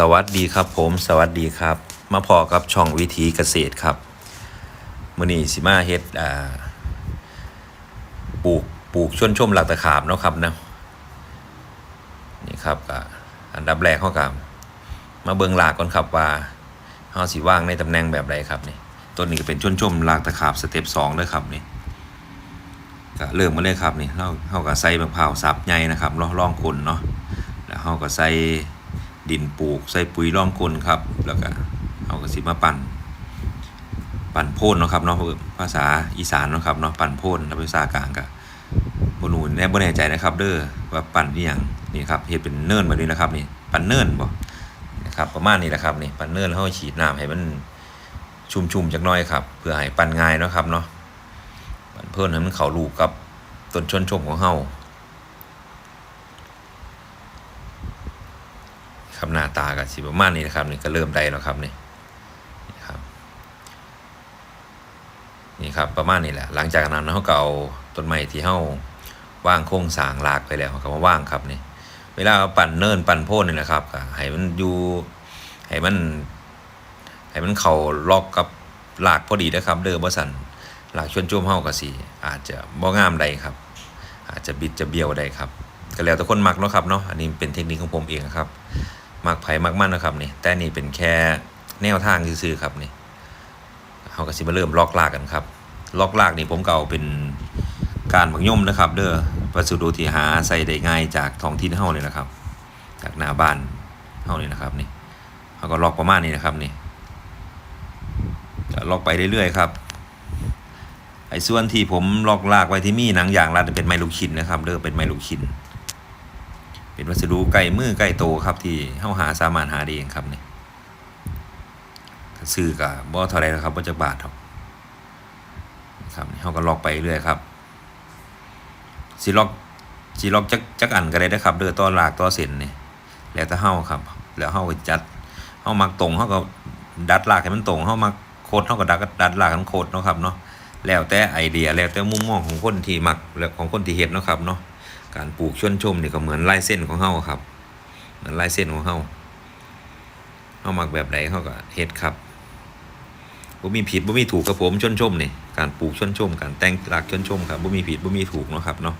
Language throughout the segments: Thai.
สวัสดีครับผมสวัสดีครับ มาพอกับช่องวิธีเกษตรครับมื่อนี้สิมาเฮ็ดอ่าปลูกปลูกชวนชมหลักตะขาบเนาะครับนะนี่ครับก็อันดับแรกเขากับมาเบิงหลากก่อนครับว่าเฮาสิว่างในตำแหน่งแบบใดครับนี่ต้นนี้ก็เป็นชวนชมหลักตะขาบสเต็ปสองเด้อครับนี่ก็เริ่มมาเลยครับนี่เราเฮาก็ใส่มะพร้าวสับใหญ่นะครับเนาะร่องคนเนาะแล้วเฮาก็ใส่ ดินปลูกใส่ปุ๋ยร่องคนครับ แล้วก็เอากระสิมาปั่น ปั่นโพ่นเนาะครับเนาะภาษาอีสานเนาะครับเนาะปั่นโพ่นแล้วภาษากลางก็บบนูแน่บ่แน่ใจนะครับ เด้อว่าปั่นที่อย่างนี่ครับเฮ็ดเป็นเนิ่นแบบนี้นะครับนี่ปั่นเนิ่นบ่นะครับประมาณนี้แหละครับนี่ปั่นเนิ่นแล้วเฮาฉีดน้ำให้มันชุ่มๆจักน่อยครับเพื่อให้ปั่นง่ายเนาะครับเนาะปั่นเพิ่นให้มันเข้าลูกกับต้นชนชมของเฮา ครับหน้าตากับสิประมาณนี้นะครับนี่ก็เริ่มได้แล้วครับนี่นี่ครับนี่ครับประมาณนี้แหละ หลังจากนั้นเขาก็เอาต้นไม้ที่เขาว่างโค้งสางรากไปแล้วเขาก็มาว่างครับนี่เวลาปั่นเนินปั่นโพ่นนี่แหละครับให้มันอยู่ให้มันให้มันเข่าล็อกกับรากพอดีนะครับเด้อบ่สันรากชวนจุ่มเฮาก็สิอาจจะบ่งามใดครับ อาจจะบิดจะเบี้ยวได้ครับก็แล้วแต่คนมักเนาะครับเนาะอันนี้เป็นเทคนิคของผมเองครับ มักไผ่มักมันนะครับนี่แต่นี่เป็นแค่แนวทางซื่อๆครับนี่เขาก็สิมาเริ่มล็อกลากกันครับ ล็อกลากนี่ผมเก็เอาเป็นการบักย่อมนะครับ เด้อวัสดุที่หาใส่ได้ง่ายจากท้องถิ่นเฮาเลยนะครับ จากหน้าบ้านเฮานี่นะครับนี่เขาก็ล็อกประมาณนี้นะครับนี่ล็อกไปเรื่อยๆครับไอ้ส่วนที่ผมล็อกลากไว้ที่มีหนังยางรัดเป็นไมลูกชิ้นนะครับเด้อเป็นไมลูกชิ้น เป็นวัสดุใกล้มือใกล้โตครับที่เฮาหาสามารถหาได้เองครับนี่ซื้อกับบ่เท่าไรนะครับบ่จักบาทครับครับนี่เฮาก็ล็อกไปเรื่อยครับสิล็อกสิล็อกจักจักอันก็ได้นะครับเด้อต่อหลากต่อเส้นนี่แล้วแต่เฮาครับ แล้วเฮาก็จัดเฮามักตรงเฮาก็ดัดลากให้มันตรงเฮามักโคดเฮาก็ดัดดัดลากให้มันโคดเนาะครับเนาะแล้วแต่ไอเดียแล้วแต่มุมมองของคนที่มักและของคนที่เฮ็ดเนาะครับเนาะ การปลูกชวนชมนี่ก็เหมือนลายเส้นของเฮาครับ เหมือนลายเส้นของเฮาเฮามักแบบใดเฮาก็เฮ็ดครับบ่มีผิดบ่มีถูกกับผมชวนชมนี่การปลูกชวนชม การแต่งหลักชวนชมครับบ่มีผิดบ่มีถูกเนาะครับเนาะ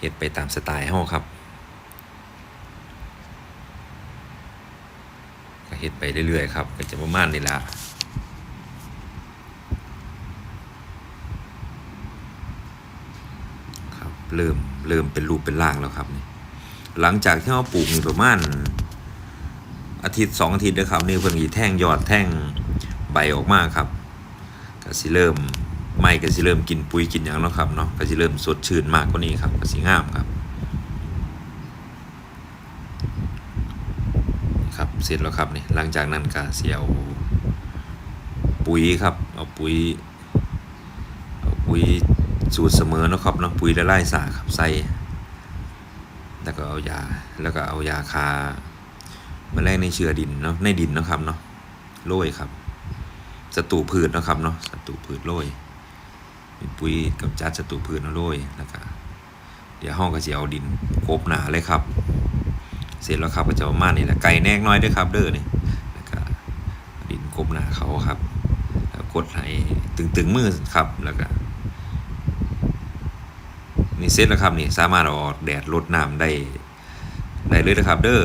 เฮ็ดไปตามสไตล์เฮาครับก็เฮ็ดไปเรื่อยๆครับก็จะประมาณนี้ละครับ เริ่มเริ่มเป็นรูปเป็นร่างแล้วครับนี่หลังจากที่เราปลูกนี่ประมาณอาทิตย์สองอาทิตย์นะครับนี่เพิ่งอีแท่งยอดแท่งใบออกมาครับก็สิเริ่มไม่ก็สิเริ่มกินปุ๋ยกินอย่างเนาะครับเนาะก็สิเริ่มสดชื่นมากกว่านี้ครับก็สิงามครับ ครับเสร็จแล้วครับนี่หลังจากนั้นก็เสียวปุ๋ยครับเอาปุ๋ยเอาปุ๋ย สูตรเสมอเนาะครับเนาะปุ๋ยละลายสาครับใส่แล้วก็เอายาแล้วก็เอายาคาแมลงในเชื้อดินเนาะในดินเนาะครับเนาะโรยครับศัตรูพืชเนาะครับเนาะศัตรูพืชโรยเป็นปุ๋ยกำจัดศัตรูพืชเนาะโรยแล้วก็เดี๋ยวห้องก็จะเอาดินโคบหนาเลยครับ เสร็จแล้วครับก็จะประมานี้แหละไก่แนกน้อยด้วยครับ เด้อนี่แล้วก็ดินกบหนาเขาครับ แล้วกดให้ตึงๆมือครับแล้วก็ นี่เสร็จแล้วครับนี่สามารถออกแดดลดน้ำได้ได้เลยนะครับเด้อ